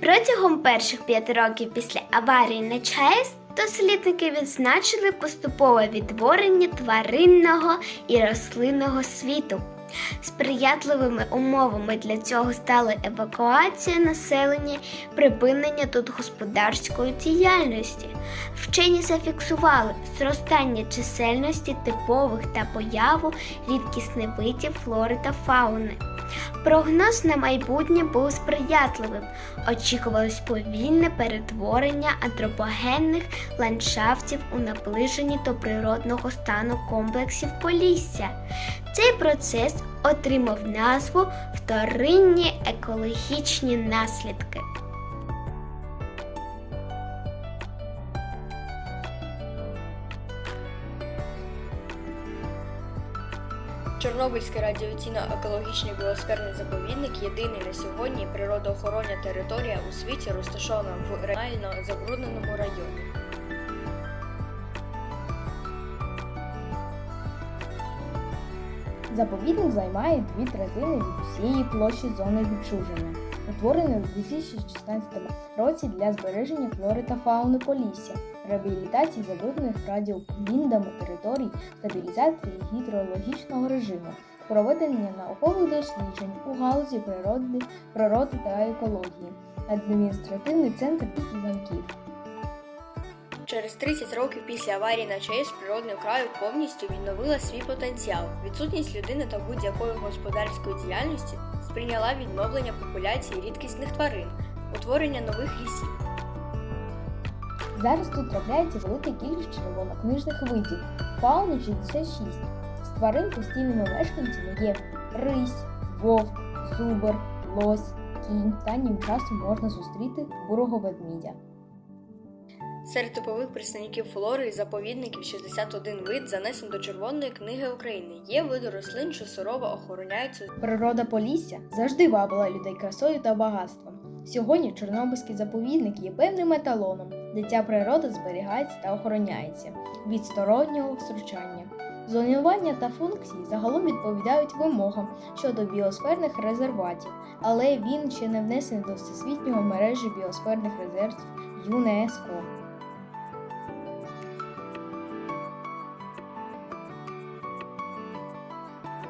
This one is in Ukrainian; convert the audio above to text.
Протягом перших п'яти років після аварії на ЧАЕС дослідники відзначили поступове відтворення тваринного і рослинного світу. Сприятливими умовами для цього стали евакуація населення, припинення тут господарської діяльності. Вчені зафіксували зростання чисельності типових та появу рідкісних видів флори та фауни. Прогноз на майбутнє був сприятливим. Очікувалось повільне перетворення антропогенних ландшафтів у наближенні до природного стану комплексів Полісся. Цей процес отримав назву вторинні екологічні наслідки. Чорнобильський радіаційно-екологічний біосферний заповідник єдиний на сьогодні природоохоронна територія у світі, розташована в реально забрудненому районі. Заповідник займає дві третини від усієї площі зони відчуження, утворений у 2016 році для збереження флори та фауни Полісся, реабілітації забруднених радіовіндами територій, стабілізації гідрологічного режиму, проведення наукових досліджень у галузі природи, природи та екології, адміністративний центр Іванків. Через 30 років після аварії на ЧАЕС природний краю повністю відновила свій потенціал. Відсутність людини та будь-якої господарської діяльності сприйняла відновлення популяції рідкісних тварин, утворення нових лісів. Зараз тут трапляється велика кількість червонокнижних видів, фауни 66. З тварин постійними мешканцями є рись, вовк, зубр, лось, кінь. Останнім часом можна зустріти бурого ведмідя. Серед типових представників флори і заповідників 61 вид занесено до Червоної книги України. Є види рослин, що сурово охороняються Природа Полісся завжди вабила людей красою та багатством. Сьогодні Чорнобильський заповідник є певним еталоном, де ця природа зберігається та охороняється від стороннього втручання. Зонування та функції загалом відповідають вимогам щодо біосферних резерватів, але він ще не внесений до всесвітнього мережі біосферних резервів ЮНЕСКО.